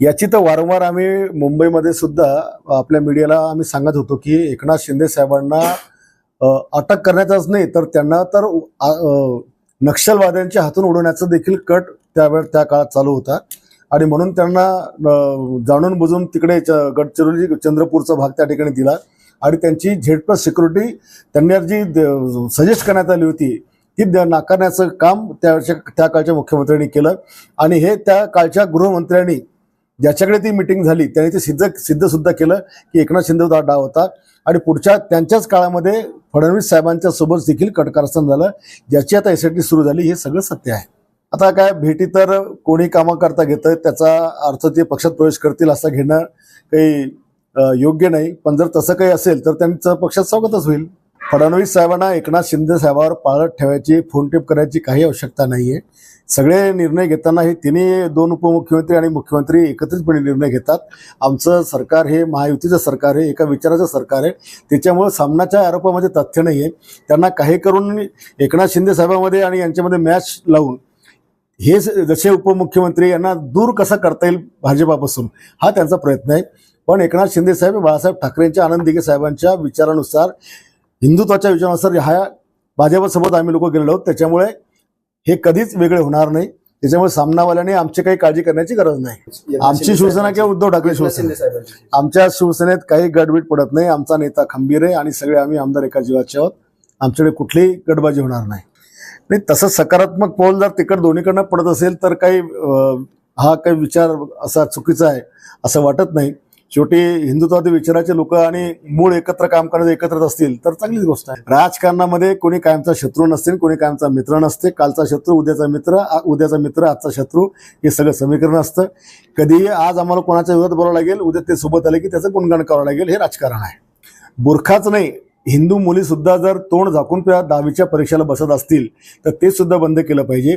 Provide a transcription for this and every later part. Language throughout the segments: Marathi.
याची तर वारंवार आम्ही मुंबईमध्ये सुद्धा आपल्या मीडियाला आम्ही सांगत होतो की एकनाथ शिंदे साहेबांना अटक करण्याचाच नाही तर त्यांना तर नक्षलवाद्यांच्या हातून उडवण्याचा देखील कट त्यावेळ त्या काळात चालू होता. आणि म्हणून त्यांना जाणून बुजून तिकडे च- गडचिरोली चंद्रपूरचा भाग त्या ठिकाणी दिला. आणि त्यांची झेड सिक्युरिटी त्यांनी जी सजेस्ट करण्यात आली होती ती द- नाकारण्याचं काम त्या त्या काळच्या मुख्यमंत्र्यांनी केलं. आणि हे त्या काळच्या गृहमंत्र्यांनी ज्याच्याकडे ती मिटिंग झाली त्याने ते सिद्ध सिद्ध सुद्धा केलं की एकनाथ शिंदे डाव होता. आणि पुढच्या त्यांच्याच काळामध्ये फडणवीस साहेबांच्या सोबत देखील कटकारस्थान झालं ज्याची आता एस सुरू झाली हे सगळं सत्य आहे. आता काय भेटी तर कोणी कामं करता घेतं त्याचा अर्थ ते पक्षात प्रवेश करतील असं घेणं काही योग्य नाही. पण जर तसं काही असेल तर त्यांचं पक्षात स्वागतच होईल. फडणवीस साहेबांना एकनाथ शिंदे साहेबावर पाळत ठेवायची फोन टेप करायची काही आवश्यकता नाही आहे सगळे निर्णय घेताना हे तिन्ही दोन उपमुख्यमंत्री आणि मुख्यमंत्री एकत्रितपणे निर्णय घेतात. आमचं सरकार हे महायुतीचं सरकार आहे एका विचाराचं सरकार आहे. त्याच्यामुळं सामनाच्या आरोपामध्ये तथ्य नाही आहे त्यांना काही करून एकनाथ शिंदे साहेबांमध्ये आणि यांच्यामध्ये मॅच लावून हे जसे उपमुख्यमंत्री यांना दूर कसा करता येईल भाजपापासून हा त्यांचा प्रयत्न आहे. पण एकनाथ शिंदे साहेब बाळासाहेब ठाकरेंच्या आनंद दिघे साहेबांच्या विचारानुसार हिंदुत्वाच्या विचारानुसार ह्या भाजपसोबत आम्ही लोक गेलेलो आहोत. त्याच्यामुळे हे कधीच वेगळे होणार नाही. त्याच्यामुळे सामनावाल्याने आमची काही काळजी करण्याची गरज नाही. आमची शिवसेना किंवा उद्धव ठाकरे शिवसेना. आमच्या शिवसेनेत काही गडबीट पडत नाही. आमचा नेता खंबीर आहे आणि सगळे आम्ही आमदार एका जीवाचे आहोत. आमच्याकडे कुठलीही गडबाजी होणार नाही. नाही तसं सकारात्मक पाऊल जर तिकड दोन्हीकडनं पडत असेल तर काही हा काही विचार असा चुकीचा आहे असं वाटत नाही. शेवटी हिंदुत्वादी विचाराचे लोक आणि मूळ एकत्र काम करणारे एकत्रच असतील तर चांगलीच गोष्ट आहे. राजकारणामध्ये कोणी कायमचा शत्रू नसते कोणी कायमचा मित्र नसते कालचा शत्रू उद्याचा मित्र आ- उद्याचा मित्र आजचा शत्रू हे सगळं समीकरण असतं. कधीही आज आम्हाला कोणाच्या विरोधात बोलावं लागेल उद्या ते सोबत आले की त्याचं गुणगान करावं लागेल हे राजकारण आहे. बुरखाच नाही हिंदू मुलीसुद्धा जर तोंड झाकून त्या दहावीच्या परीक्षेला बसत असतील तर ते सुद्धा बंद केलं पाहिजे.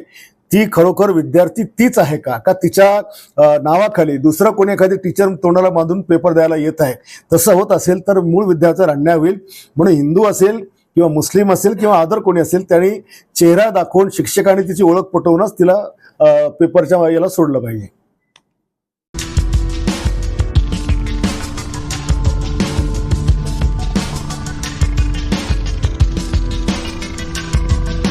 ती खरोखर विद्यार्थी तीच आहे का? का तिच्या नावाखाली दुसरं कोणी एखादी टीचर तोंडाला बांधून पेपर द्यायला येत आहे? तसं होत असेल तर मूळ विद्यार्थ्यावर अन्याय होईल. म्हणून हिंदू असेल किंवा मुस्लिम असेल किंवा अदर कोणी असेल त्यांनी चेहरा दाखवून शिक्षकांनी तिची ओळख पटवूनच तिला पेपरच्या याला सोडलं पाहिजे.